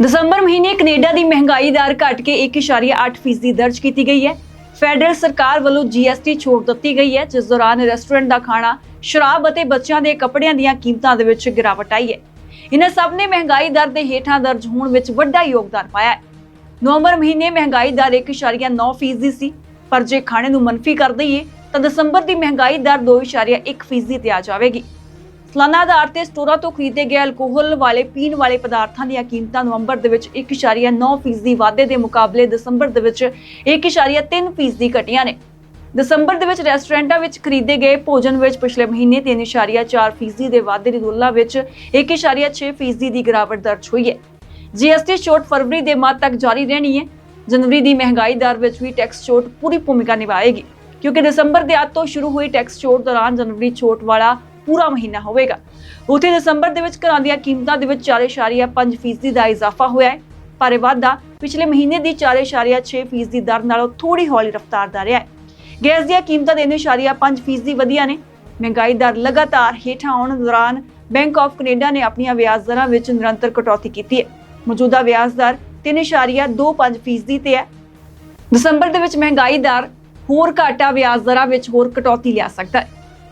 ਦਸੰਬਰ ਮਹੀਨੇ ਕੈਨੇਡਾ ਦੀ ਮਹਿੰਗਾਈ ਦਰ ਘਟ ਕੇ 1.8% ਦਰਜ ਕੀਤੀ ਗਈ ਹੈ। ਫੈਡਰਲ ਸਰਕਾਰ ਵੱਲੋਂ ਜੀਐਸਟੀ ਛੋਟ ਦਿੱਤੀ ਗਈ ਹੈ, ਜਿਸ ਦੌਰਾਨ ਰੈਸਟੋਰੈਂਟ ਦਾ ਖਾਣਾ, ਸ਼ਰਾਬ ਅਤੇ ਬੱਚਿਆਂ ਦੇ ਕੱਪੜਿਆਂ ਦੀਆਂ ਕੀਮਤਾਂ ਦੇ ਵਿੱਚ ਗਿਰਾਵਟ ਆਈ ਹੈ। ਇਹਨਾਂ ਸਭ ਨੇ ਮਹਿੰਗਾਈ ਦਰ ਦੇ ਹੇਠਾਂ ਦਰਜ ਹੋਣ ਵਿੱਚ ਵੱਡਾ ਯੋਗਦਾਨ ਪਾਇਆ ਹੈ। ਨਵੰਬਰ ਮਹੀਨੇ ਮਹਿੰਗਾਈ ਦਰ 1.9% ਸੀ, ਪਰ ਜੇ ਖਾਣੇ ਨੂੰ ਮੰਫੀ ਕਰ ਦਈਏ, ਤਾਂ ਦਸੰਬਰ ਦੀ ਮਹਿੰਗਾਈ ਦਰ 2.1% ਤੇ ਆ ਜਾਵੇਗੀ। ਸਾਲਾਨਾ ਆਧਾਰ ਤੇ ਸਟੋਰਾਂ ਤੋਂ ਖਰੀਦੇ ਗਏ ਅਲਕੋਹਲ ਵਾਲੇ, ਪੀਣ ਵਾਲੇ ਪਦਾਰਥਾਂ ਦੀਆਂ ਕੀਮਤਾਂ ਨਵੰਬਰ ਦੇ ਵਿੱਚ 1.9% ਵਾਧੇ ਦੇ ਮੁਕਾਬਲੇ ਦਸੰਬਰ ਦੇ ਵਿੱਚ 1.3% ਘਟੀਆਂ ਨੇ। ਦਸੰਬਰ ਦੇ ਵਿੱਚ ਰੈਸਟੋਰੈਂਟਾਂ ਵਿੱਚ ਖਰੀਦੇ ਗਏ ਭੋਜਨ ਵਿੱਚ ਪਿਛਲੇ ਮਹੀਨੇ 3.4% ਦੇ ਵਾਧੇ ਦੀ ਤੁਲਨਾ ਵਿੱਚ 1.6% ਦੀ ਗਿਰਾਵਟ ਦਰਜ ਹੋਈ ਹੈ। ਜੀਐਸਟੀ ਛੋਟ ਫਰਵਰੀ ਦੇ ਮੱਧ ਤੱਕ ਜਾਰੀ ਰਹਿਣੀ ਹੈ। ਜਨਵਰੀ ਦੀ ਮਹਿੰਗਾਈ ਦਰ ਵਿੱਚ ਵੀ ਟੈਕਸ ਛੋਟ ਪੂਰੀ ਭੂਮਿਕਾ ਨਿਭਾਏਗੀ, ਕਿਉਂਕਿ ਦਸੰਬਰ ਦੇ ਅੱਧ ਤੋਂ ਸ਼ੁਰੂ ਹੋਈ ਟੈਕਸ ਛੋਟ ਦੌਰਾਨ ਜਨਵਰੀ ਛੋਟ ਵਾਲਾ ਪੂਰਾ ਮਹੀਨਾ ਹੋਵੇਗਾ। ਉੱਥੇ ਦਸੰਬਰ ਦੇ ਵਿੱਚ ਘਰਾਂ ਦੀਆਂ ਕੀਮਤਾਂ ਦੇ ਵਿੱਚ 4.5% ਦਾ ਇਜ਼ਾਫਾ ਹੋਇਆ ਹੈ। ਪਰ ਇਹ ਵਾਧਾ ਪਿਛਲੇ ਮਹੀਨੇ ਦੀ 4.6% ਦੀ ਦਰ ਨਾਲੋਂ ਥੋੜੀ ਹੌਲੀ ਰਫ਼ਤਾਰ ਦਾ ਰਿਹਾ ਹੈ। ਗੈਸ ਦੀਆਂ ਕੀਮਤਾਂ 3.5% ਵਧੀਆਂ ਨੇ। ਮਹਿੰਗਾਈ ਦਰ ਲਗਾਤਾਰ ਹੇਠਾਂ ਆਉਣ ਦੌਰਾਨ ਬੈਂਕ ਆਫ ਕੈਨੇਡਾ ਨੇ ਆਪਣੀਆਂ ਵਿਆਜ ਦਰਾਂ ਵਿੱਚ ਨਿਰੰਤਰ ਕਟੌਤੀ ਕੀਤੀ ਹੈ। ਮੌਜੂਦਾ ਵਿਆਜ ਦਰ 3.25% ਤੇ ਹੈ। ਦਸੰਬਰ ਦੇ ਵਿੱਚ ਮਹਿੰਗਾਈ ਦਰ ਹੋਰ ਘਾਟਾ ਵਿਆਜ ਦਰਾਂ ਵਿੱਚ ਹੋਰ ਕਟੌਤੀ ਲਿਆ ਸਕਦਾ ਹੈ।